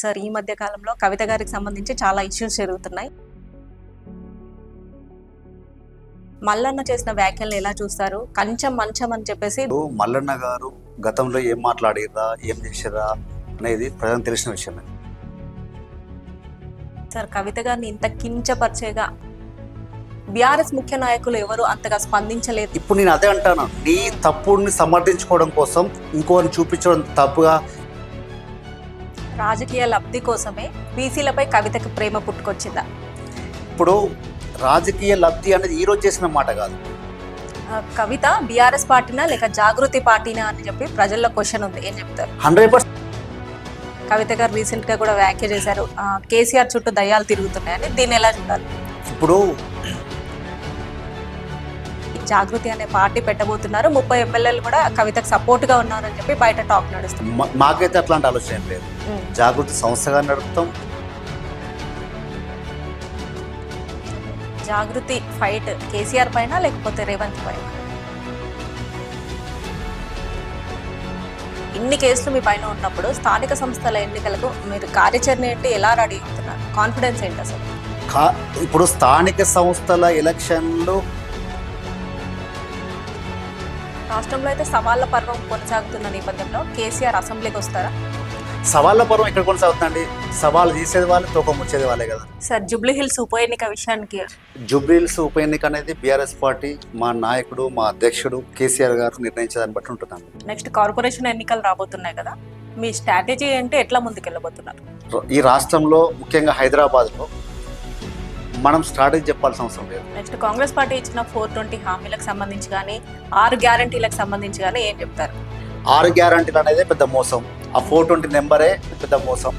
Sir ఈ మధ్య కాలంలో కవిత గారికి సంబంధించి చాలా ఇష్యూస్ జరుగుతున్నాయి. మల్లన్న చేసిన వ్యాఖ్యలను ఎలా చూస్తారు? కంచం మంచం అని చెప్పేసి మల్లన్న గారు గతంలో ఏం మాట్లాడిర్రా ఏం చేసిర్రా అనేది ప్రజలకు తెలిసిన విషయమే. సార్ కవిత గారిని ఇంత కించపరిచేగా బీఆర్ఎస్ ముఖ్య నాయకులు ఎవరు అంతగా స్పందించలేదు. ఇప్పుడు నేను అదే అంటాను. నీ తప్పుడిని సమర్థించుకోవడం కోసం ఇంకోరిని చూపించడం తప్పుగా రాజకీయ లబ్ధి కోసమే బీసీలపై కవితకు ప్రేమ పుట్టుకొచ్చిందా? ఇప్పుడు రాజకీయ లబ్ధి అనేది ఈ రోజు చేసిన మాట కాదు. కవిత బీఆర్ఎస్ పార్టీనా లేక జాగృతి పార్టీనా అని చెప్పి ప్రజల్లో క్వశ్చన్ ఉంది. ఏం చెప్తారు? Hundred percent. కవిత గారు రీసెంట్గా కూడా వ్యాఖ్య చేశారు. కేసీఆర్ చుట్టూ దయ్యాలు తిరుగుతున్నాయని దీన్ని ఎలా చూడాలి? ఇప్పుడు జాగృతి అనే పార్టీ పెట్టబోతున్నారు. ముప్పై ఎమ్మెల్యేలు కూడా కవితకు సపోర్ట్గా ఉన్నారని చెప్పి బయట టాక్ నడుస్తుంది. మాకైతే అట్లాంటి ఆలోచన లేదు. జాగృతి సంస్థగా నడుపుతాం. జాగృతి ఫైట్ కేసీఆర్ పైన లేకపోతే రేవంత్ పైన? ఇన్ని కేసులు మీ పైన ఉన్నప్పుడు స్థానిక సంస్థల ఎన్నికలకు మీరు కార్యాచరణ ఏంటి? ఎలా రెడీ అవుతున్నారు? కాన్ఫిడెన్స్ ఏంటి అసలు? ఇప్పుడు స్థానిక సంస్థల ఎలక్షన్లు రాష్ట్రంలో అయితే సవాళ్ళ పర్వం కొనసాగుతున్న నేపథ్యంలో కేసీఆర్ అసెంబ్లీకి వస్తారా? సవాళ్ళ పర్వం ఎక్కడ కొనసాగుతుందండి? సవాళ్ళు తీసేది వాళ్ళే తూకం వచ్చేది వాళ్ళే కదా. సార్ జూబ్లీ హిల్స్ ఉప ఎన్నిక విషయానికి? జుబ్లీల్స్ ఉప ఎన్నిక అనేది బీఆర్ఎస్ పార్టీ మా నాయకుడు మా అధ్యక్షుడు కేసీఆర్ గారు నిర్ణయించేదాన్ని బట్టి ఉంటున్నాను నెక్స్ట్ కార్పొరేషన్ ఎన్నికలు రాబోతున్నాయి కదా. మీ స్ట్రాటజీ ఏంటి? ఎట్లా ముందుకెళ్ళబోతున్నారు? ఈ రాష్ట్రంలో ముఖ్యంగా హైదరాబాద్లో మనం స్ట్రాటజీ చెప్పాల్సిన అవసరం లేదు. నెక్స్ట్ కాంగ్రెస్ పార్టీ ఇచ్చిన ఫోర్ ట్వంటీ హామీలకు సంబంధించి కానీ ఆరు గ్యారంటీలకు సంబంధించి కానీ ఏం చెప్తారు? ఆరు గ్యారంటీలు అనేది పెద్ద మోసం. ఆ ఫోర్ ట్వంటీ నెంబరే పెద్ద మోసం.